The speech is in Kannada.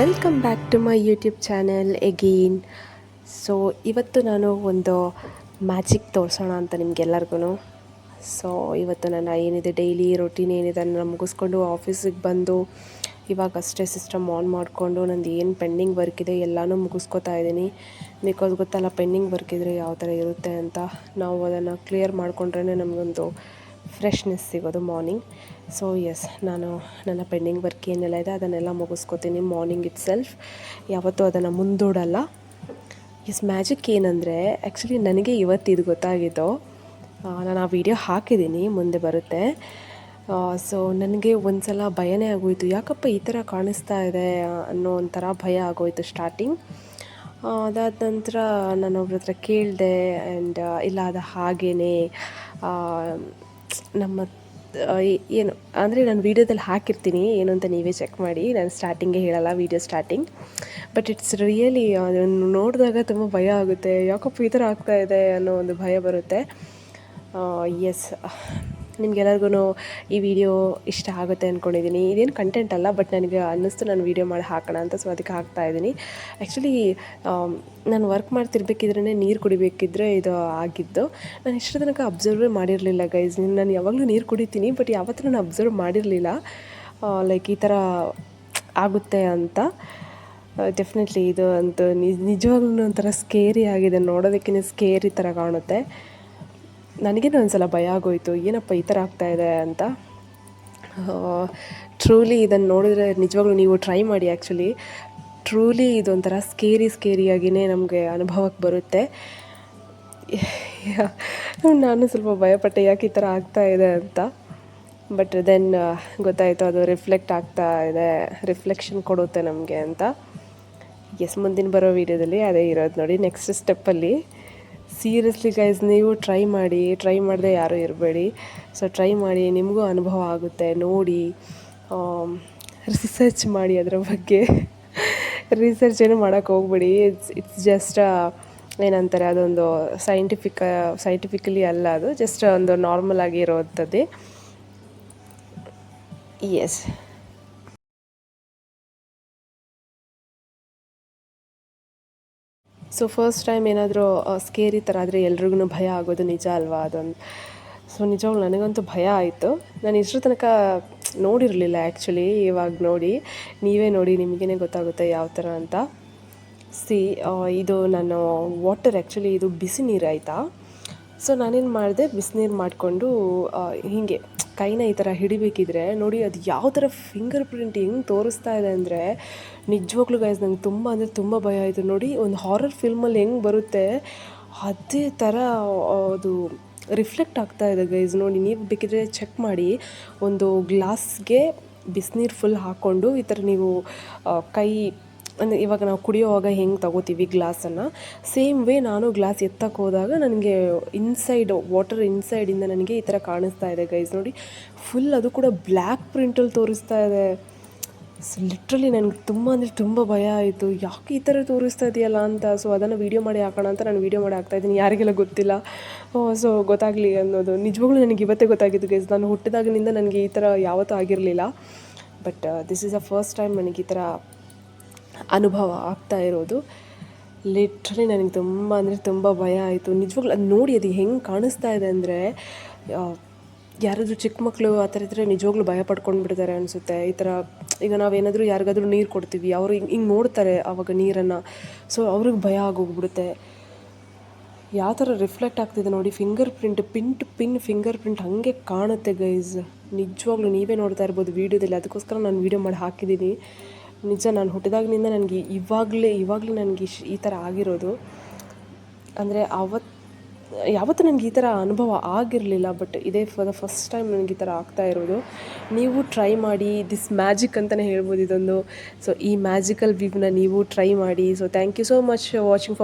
Welcome back to my YouTube channel again so ಇವತ್ತು ನಾನು ಒಂದು ಮ್ಯಾಜಿಕ್ ತೋರಿಸೋಣ ಅಂತ ನಿಮಗೆಲ್ಲರಿಗೂ ಸೊ ಇವತ್ತು ನನ್ನ ಏನಿದೆ ಡೈಲಿ ರೊಟೀನ್ ಏನಿದೆ ನಾನು ಮುಗಿಸ್ಕೊಂಡು ಆಫೀಸಿಗೆ ಬಂದು, ಇವಾಗ ಅಷ್ಟೇ ಸಿಸ್ಟಮ್ ಆನ್ ಮಾಡಿಕೊಂಡು, ನಂದು ಏನು ಪೆಂಡಿಂಗ್ ವರ್ಕ್ ಇದೆ ಎಲ್ಲನೂ ಮುಗಿಸ್ಕೊತಾ ಇದ್ದೀನಿ. ಬಿಕಾಸ್ ಗೊತ್ತಲ್ಲ ಪೆಂಡಿಂಗ್ ವರ್ಕ್ ಇದ್ದರೆ ಯಾವ ಥರ ಇರುತ್ತೆ ಅಂತ. ನಾವು ಅದನ್ನು ಕ್ಲಿಯರ್ ಮಾಡಿಕೊಂಡ್ರೆ ನಮಗೊಂದು ಫ್ರೆಶ್ನೆಸ್ ಸಿಗೋದು ಮಾರ್ನಿಂಗ್ ಸೊ ಎಸ್ ನಾನು ನನ್ನ ಪೆಂಡಿಂಗ್ ವರ್ಕ್ ಏನೆಲ್ಲ ಇದೆ ಅದನ್ನೆಲ್ಲ ಮುಗಿಸ್ಕೊತೀನಿ ಮಾರ್ನಿಂಗ್ ಇಟ್ ಸೆಲ್ಫ್ ಯಾವತ್ತೂ ಅದನ್ನು ಮುಂದೂಡಲ್ಲ. ಎಸ್ ಮ್ಯಾಜಿಕ್ ಏನಂದರೆ ಆ್ಯಕ್ಚುಲಿ ನನಗೆ ಇವತ್ತು ಇದು ಗೊತ್ತಾಗಿದ್ದು. ನಾನು ಆ ವಿಡಿಯೋ ಹಾಕಿದ್ದೀನಿ, ಮುಂದೆ ಬರುತ್ತೆ. ಸೊ ನನಗೆ ಒಂದು ಸಲ ಭಯನೇ ಆಗೋಯಿತು. ಯಾಕಪ್ಪ ಈ ಥರ ಕಾಣಿಸ್ತಾ ಇದೆ ಅನ್ನೋ ಒಂಥರ ಭಯ ಆಗೋಯಿತು ಸ್ಟಾರ್ಟಿಂಗ್ ಅದಾದ ನಂತರ ನಾನು ಒಬ್ರ ಹತ್ರ ಕೇಳಿದೆ ಆ್ಯಂಡ್ ಇಲ್ಲ, ಅದು ಹಾಗೇ ನಮ್ಮ ಏನು, ಅಂದರೆ ನಾನು ವೀಡಿಯೋದಲ್ಲಿ ಹಾಕಿರ್ತೀನಿ, ಏನು ಅಂತ ನೀವೇ ಚೆಕ್ ಮಾಡಿ. ನಾನು ಸ್ಟಾರ್ಟಿಂಗೇ ಹೇಳಲ್ಲ video starting but it's really ಅದನ್ನು ನೋಡಿದಾಗ ತುಂಬ ಭಯ ಆಗುತ್ತೆ. ಯಾಕಪ್ಪ ಈ ಥರ ಆಗ್ತಾಯಿದೆ ಅನ್ನೋ ಒಂದು ಭಯ ಬರುತ್ತೆ. ಎಸ್ ನಿಮ್ಗೆಲ್ಲರಿಗೂ ಈ ವಿಡಿಯೋ ಇಷ್ಟ ಆಗುತ್ತೆ ಅಂದ್ಕೊಂಡಿದ್ದೀನಿ ಇದೇನು ಕಂಟೆಂಟ್ ಅಲ್ಲ ಬಟ್ ನನಗೆ ಅನ್ನಿಸ್ತು ನಾನು ವೀಡಿಯೋ ಮಾಡಿ ಹಾಕೋಣ ಅಂತ ಸೊ ಅದಕ್ಕೆ ಹಾಕ್ತಾ ಇದ್ದೀನಿ ಆ್ಯಕ್ಚುಲಿ ನಾನು ವರ್ಕ್ ಮಾಡ್ತಿರ್ಬೇಕಿದ್ರೆ ನೀರು ಕುಡಿಬೇಕಿದ್ರೆ ಇದು ಆಗಿದ್ದು. ನಾನು ಇಷ್ಟು ತನಕ ಅಬ್ಸರ್ವೇ ಮಾಡಿರಲಿಲ್ಲ ಗೈಸ್ ನಾನು ಯಾವಾಗಲೂ ನೀರು ಕುಡಿತೀನಿ ಬಟ್ ಯಾವತ್ತೂ ನಾನು ಅಬ್ಸರ್ವ್ ಮಾಡಿರಲಿಲ್ಲ. ಲೈಕ್ ಈ ಥರ ಆಗುತ್ತೆ ಅಂತ. ಡೆಫಿನೆಟ್ಲಿ ಇದು ಅಂತೂ ನಿಜವಾಗ್ಲೂ ಒಂಥರ ಸ್ಕೇರಿ ಆಗಿದೆ. ನೋಡೋದಕ್ಕಿಂತ ಸ್ಕೇರಿ ಥರ ಕಾಣುತ್ತೆ. ನನಗೇನು ಒಂದ್ಸಲ ಭಯ ಆಗೋಯ್ತು, ಏನಪ್ಪ ಈ ಥರ ಆಗ್ತಾ ಇದೆ ಅಂತ. ಟ್ರೂಲಿ ಇದನ್ನು ನೋಡಿದ್ರೆ ನಿಜವಾಗ್ಲೂ ನೀವು ಟ್ರೈ ಮಾಡಿ ಆ್ಯಕ್ಚುಲಿ ಟ್ರೂಲಿ ಇದೊಂಥರ ಸ್ಕೇರಿ ಸ್ಕೇರಿಯಾಗಿಯೇ ನಮಗೆ ಅನುಭವಕ್ಕೆ ಬರುತ್ತೆ. ನಾನು ಸ್ವಲ್ಪ ಭಯಪಟ್ಟೆ ಯಾಕೆ ಈ ಥರ ಆಗ್ತಾ ಇದೆ ಅಂತ. ಬಟ್ ದೆನ್ ಗೊತ್ತಾಯಿತು ಅದು ರಿಫ್ಲೆಕ್ಟ್ ಆಗ್ತಾ ಇದೆ ರಿಫ್ಲೆಕ್ಷನ್ ಕೊಡುತ್ತೆ ನಮಗೆ ಅಂತ. ಎಸ್ ಮುಂದಿನ ಬರೋ ವೀಡಿಯೋದಲ್ಲಿ ಅದೇ ಇರೋದು ನೋಡಿ ನೆಕ್ಸ್ಟ್ ಸ್ಟೆಪ್ಪಲ್ಲಿ ಸೀರಿಯಸ್ಲಿ ಗೈಸ್ ನೀವು ಟ್ರೈ ಮಾಡಿ ಟ್ರೈ ಮಾಡದೆ ಯಾರೂ ಇರಬೇಡಿ. ಸೊ ಟ್ರೈ ಮಾಡಿ, ನಿಮಗೂ ಅನುಭವ ಆಗುತ್ತೆ. ನೋಡಿ ರಿಸರ್ಚ್ ಮಾಡಿ ಅದರ ಬಗ್ಗೆ. ರಿಸರ್ಚ್ ಏನು ಮಾಡೋಕ್ಕೆ ಹೋಗ್ಬೇಡಿ. ಇಟ್ಸ್ ಇಟ್ಸ್ ಜಸ್ಟ್ ಏನಂತಾರೆ, ಅದೊಂದು ಸೈಂಟಿಫಿಕ್ ಸೈಂಟಿಫಿಕಲಿ ಅಲ್ಲ ಅದು ಜಸ್ಟ್ ಒಂದು ನಾರ್ಮಲ್ ಆಗಿ ಇರೋವಂಥದ್ದೇ ಎಸ್ ಸೊ ಫಸ್ಟ್ ಟೈಮ್ ಏನಾದರೂ ಸ್ಕೇರಿ ಥರ ಆದರೆ ಎಲ್ರಿಗೂ ಭಯ ಆಗೋದು ನಿಜ ಅಲ್ವಾ ಅದೊಂದು? ಸೊ ನಿಜವಾಗ್ಲೂ ನನಗಂತೂ ಭಯ ಆಯಿತು. ನಾನು ಇಷ್ಟರ ತನಕ ನೋಡಿರಲಿಲ್ಲ ಆ್ಯಕ್ಚುಲಿ ಇವಾಗ ನೋಡಿ. ನೀವೇ ನೋಡಿ ನಿಮಗೇ ಗೊತ್ತಾಗುತ್ತೆ ಯಾವ ಥರ ಅಂತ. ಸಿ ಇದು ನಾನು ವಾಟರ್ ಆ್ಯಕ್ಚುಲಿ ಇದು ಬಿಸಿ ನೀರು ಆಯಿತಾ? ಸೊ ನಾನೇನು ಮಾಡಿದೆ ಬಿಸಿನೀರು ಮಾಡಿಕೊಂಡು ಹೀಗೆ ಕೈನ ಈ ಥರ ಹಿಡಿಬೇಕಿದ್ರೆ ನೋಡಿ, ಅದು ಯಾವ ಥರ ಫಿಂಗರ್ ಪ್ರಿಂಟ್ ಹೆಂಗೆ ತೋರಿಸ್ತಾ ಇದೆ ಅಂದರೆ ನಿಜವಾಗ್ಲೂ ಗೈಸ್ ನಂಗೆ ತುಂಬ ಅಂದರೆ ತುಂಬ ಭಯ ಆಯಿತು. ನೋಡಿ, ಒಂದು ಹಾರರ್ ಫಿಲ್ಮಲ್ಲಿ ಹೆಂಗೆ ಬರುತ್ತೆ, ಅದೇ ಥರ ಅದು ರಿಫ್ಲೆಕ್ಟ್ ಆಗ್ತಾ ಇದೆ ಗೈಸ್ ನೋಡಿ, ನೀವು ಬೇಕಿದ್ರೆ ಚೆಕ್ ಮಾಡಿ. ಒಂದು ಗ್ಲಾಸ್ಗೆ ಬಿಸಿನೀರು ಫುಲ್ ಹಾಕ್ಕೊಂಡು ಈ ಥರ ನೀವು ಕೈ ಅಂದರೆ ಇವಾಗ ನಾವು ಕುಡಿಯೋವಾಗ ಹೆಂಗೆ ತಗೋತೀವಿ ಗ್ಲಾಸನ್ನು? ಸೇಮ್ ವೇ ನಾನು ಗ್ಲಾಸ್ ಎತ್ತಕ್ಕೆ ಹೋದಾಗ ನನಗೆ ಇನ್ಸೈಡ್ ವಾಟರ್ ಇನ್ಸೈಡಿಂದ ನನಗೆ ಈ ಥರ ಕಾಣಿಸ್ತಾ ಇದೆ ಗೈಸ್. ನೋಡಿ, ಫುಲ್ ಅದು ಕೂಡ ಬ್ಲ್ಯಾಕ್ ಪ್ರಿಂಟಲ್ಲಿ ತೋರಿಸ್ತಾ ಇದೆ. ಸೊ ಲಿಟ್ರಲಿ ನನಗೆ ತುಂಬ ಅಂದರೆ ತುಂಬ ಭಯ ಆಯಿತು. ಯಾಕೆ ಈ ಥರ ತೋರಿಸ್ತಾ ಇದೆಯಲ್ಲ ಅಂತ. ಸೊ, ಅದನ್ನು ವೀಡಿಯೋ ಮಾಡಿ ಹಾಕೋಣ ಅಂತ ನಾನು ವೀಡಿಯೋ ಮಾಡಿ ಹಾಕ್ತಾ ಇದ್ದೀನಿ. ಯಾರಿಗೆಲ್ಲ ಗೊತ್ತಿಲ್ಲ. ಸೊ, ಗೊತ್ತಾಗಲಿ ಅನ್ನೋದು. ನಿಜವಾಗ್ಲೂ ನನಗೆ ಇವತ್ತೇ ಗೊತ್ತಾಗಿದ್ದು ಗೈಸ್. ನಾನು ಹುಟ್ಟಿದಾಗಿನಿಂದ ನನಗೆ ಈ ಥರ ಯಾವತ್ತೂ ಆಗಿರಲಿಲ್ಲ. But this is a first time ನನಗೆ ಈ ಥರ ಅನುಭವ ಆಗ್ತಾ ಇರೋದು. ಲಿಟ್ರಲಿ ನನಗೆ ತುಂಬ ಅಂದರೆ ತುಂಬ ಭಯ ಆಯಿತು. ನಿಜವಾಗ್ಲೂ ಅದು ನೋಡಿ ಅದು ಹೆಂಗೆ ಕಾಣಿಸ್ತಾ ಇದೆ ಅಂದರೆ ಯಾರಾದರೂ ಚಿಕ್ಕ ಮಕ್ಕಳು ಆ ಥರ ಇದ್ದರೆ ನಿಜವಾಗ್ಲೂ ಭಯ ಪಡ್ಕೊಂಡು ಬಿಡ್ತಾರೆ ಅನಿಸುತ್ತೆ. ಈ ಥರ ಈಗ ನಾವೇನಾದರೂ ಯಾರಿಗಾದ್ರೂ ನೀರು ಕೊಡ್ತೀವಿ, ಅವರು ಹಿಂಗೆ ಹಿಂಗೆ ನೋಡ್ತಾರೆ ಆವಾಗ ನೀರನ್ನು. ಸೊ ಅವ್ರಿಗೆ ಭಯ ಆಗೋಗ್ಬಿಡುತ್ತೆ. ಯಾವ ಥರ ರಿಫ್ಲೆಕ್ಟ್ ಆಗ್ತಿದೆ ನೋಡಿ fingerprint pin to pin fingerprint ಹಾಗೆ ಕಾಣುತ್ತೆ ಗೈಸ್ ನಿಜವಾಗ್ಲೂ ನೀವೇ ನೋಡ್ತಾ ಇರ್ಬೋದು ವೀಡಿಯೋದಲ್ಲಿ ಅದಕ್ಕೋಸ್ಕರ ನಾನು ವೀಡಿಯೋ ಮಾಡಿ ಹಾಕಿದ್ದೀನಿ. ನಿಜ, ನಾನು ಹುಟ್ಟಿದಾಗಿನಿಂದ ನನಗೆ ಇವಾಗಲೇ ಇವಾಗಲೇ ನನಗೆ ಇಶ್ ಈ ಥರ ಆಗಿರೋದು. ಅಂದರೆ ಅವತ್ತು ಯಾವತ್ತೂ ನನಗೆ ಈ ಥರ ಅನುಭವ ಆಗಿರಲಿಲ್ಲ, ಬಟ್ ಇದೇ ಫಾರ್ ದ ಫಸ್ಟ್ ಟೈಮ್ ನನಗೆ ಈ ಥರ ಆಗ್ತಾ ಇರೋದು. ನೀವು ಟ್ರೈ ಮಾಡಿ, ದಿಸ್ ಮ್ಯಾಜಿಕ್ ಅಂತಲೇ ಹೇಳ್ಬೋದು ಇದೊಂದು. ಸೊ, ಈ ಮ್ಯಾಜಿಕಲ್ ವ್ಯೂವ್ನ ನೀವು ಟ್ರೈ ಮಾಡಿ. So, thank you so much watching for